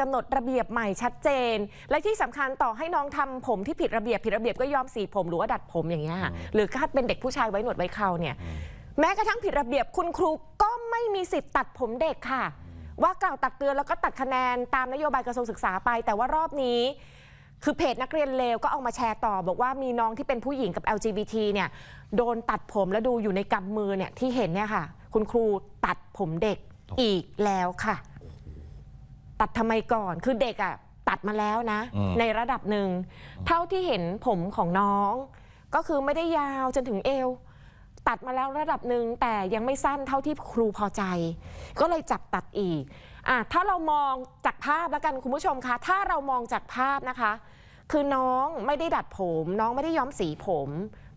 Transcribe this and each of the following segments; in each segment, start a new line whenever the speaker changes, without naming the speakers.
กำหนดระเบียบใหม่ชัดเจน และที่สำคัญต่อให้น้องทำผมที่ผิดระเบียบผิดระเบียบก็ยอมสีผมหรือว่าดัดผมอย่างเงี้ยค่ะหรือถ้าเป็นเด็กผู้ชายไว้หนวดไว้เคราเนี่ยแม้กระทั่งผิดระเบียบคุณครูก็ไม่มีสิทธิ์ตัดผมเด็กค่ะ ว่ากล่าวตักเตือนแล้วก็ตัดคะแนนตามนโยบายกระทรวงศึกษาไป แต่ว่ารอบนี้คือเพจนักเรียนเลวก็เอามาแชร์ต่อ บอกว่ามีน้องที่เป็นผู้หญิงกับ LGBT เนี่ยโดนตัดผมแล้วดูอยู่ในกำมือเนี่ยที่เห็นเนี่ยค่ะ คุณครูตัดผมเด็กอีกแล้วค่ะ ตัดทำไมก่อน คือเด็กอะตัดมาแล้วนะ
อืม
ในระดับหนึ่ง เท่าที่เห็นผมของน้อง ก็คือไม่ได้ยาวจนถึงเอว ตัดมาแล้วระดับหนึ่งแต่ยังไม่สั้นเท่าที่ครูพอใจ ก็เลยจับตัดอีกอะถ้าเรามองจากภาพแล้วกันคุณผู้ชมคะ ถ้าเรามองจากภาพนะคะ คือน้องไม่ได้ดัดผม น้องไม่ได้ย้อมสีผม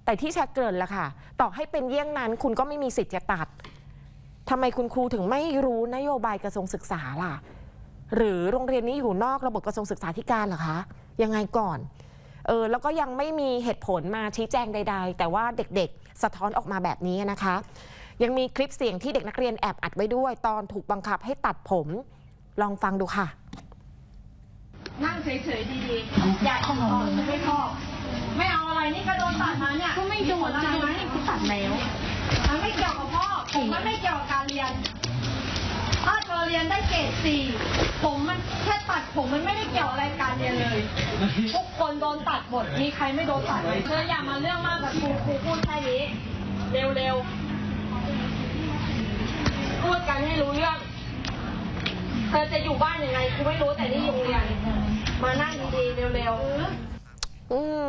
แต่ที่แชร์เกรินละค่ะ ต่อให้เป็นเยี่ยงนั้น คุณก็ไม่มีสิทธิ์จะตัด ทำไมคุณครูถึงไม่รู้นโยบายกระทรวงศึกษาล่ะ หรือโรงเรียนนี้อยู่นอกระบบกระทรวงศึกษาธิการเหรอคะ ยังไงก่อนเออแล้วก็ยังไม่มีเหตุผลมาชี้แจงใด ๆ แต่ว่าเด็กๆ สะท้อนออกมาแบบนี้นะคะ ยังมีคลิปเสียงที่เด็กนักเรียนแอบอัดไว้ด้วย ตอนถูกบังคับให้ตัดผมลองฟังดูค่ะ
นั่งเฉยๆดีๆ อย่าของเราไม่ชอบไม่เอาอะไรนี่ก็โดนตัดมาเนี่ย
ก็ไม่โดน
อะไรไหม
กูตัดแล้ว
มันไม่เกี่ยวกับพ่อผมมันไม่เกี่ยวกับการเรียน ถ้าเราเรียนได้เกรดสี่ ผมมันแค่ตัดผมมันไม่ได้เกี่ยวอะไรกับการเรียนเลย ทุกคนโดนตัดหมด มีใครไม่โดนตัดเลยเธออย่ามาเรื่องมากกับครูครูพูดแค่นี้ เร็วๆ พูดกันให้รู้เรื่อง เธอจะอยู่บ้านยังไงครูไม่รู้แต่นี่โรงเรียน มานั่งดีๆ เร็วๆ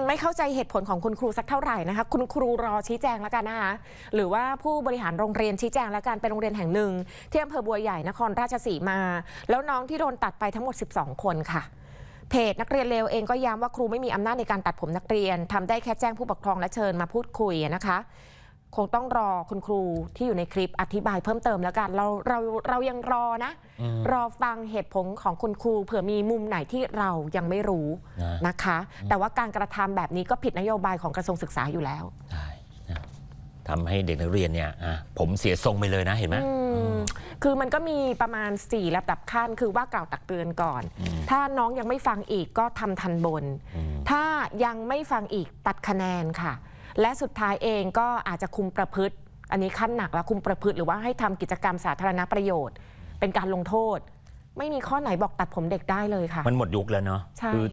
ไม่เข้าใจเหตุผลของคุณครูสักเท่าไหร่นะคะ คุณครูรอชี้แจงแล้วกันนะคะหรือว่าผู้บริหารโรงเรียนชี้แจงแล้วกันเป็นโรงเรียนแห่งหนึ่งที่อำเภอบัวใหญ่นครราชสีมา แล้วน้องที่โดนตัดไปทั้งหมด 12 คนค่ะเพจนักเรียนเลวเองก็ย้ำว่าครูไม่มีอำนาจในการตัดผมนักเรียนทำได้แค่แจ้งผู้ปกครองและเชิญมาพูดคุยนะคะ คงต้องรอคุณครูที่อยู่ในคลิปอธิบายเพิ่มเติมแล้วกัน เราเราเรายังรอนะ
อืม
รอฟังเหตุผลของคุณครูเผื่อมีมุมไหนที่เรายังไม่รู้
นะ
นะคะ แต่ว่าการกระทำแบบนี้ก็ผิดนโยบายของกระทรวงศึกษาอยู่แล้ว
ใช่นะทำให้เด็กนักเรียนเนี่ยอะผมเสียทรงไปเลยนะเห็นไหม
อืมคือมันก็มีประมาณ 4 ระดับขั้น คือว่ากล่าวตักเตือนก่อนถ้าน้องยังไม่ฟังอีกก็ทำทันบน
อืม
ถ้ายังไม่ฟังอีกตัดคะแนนค่ะ และสุดท้ายเองก็อาจจะคุมประพฤติ อันนี้ขั้นหนักแล้วคุมประพฤติหรือว่าให้ทำกิจกรรมสาธารณประโยชน์ เป็นการลงโทษ ไม่มีข้อไหนบอกตัดผมเด็กได้เลยค่ะ
มันหมดยุคแล้วเนาะ
ใช่
คือ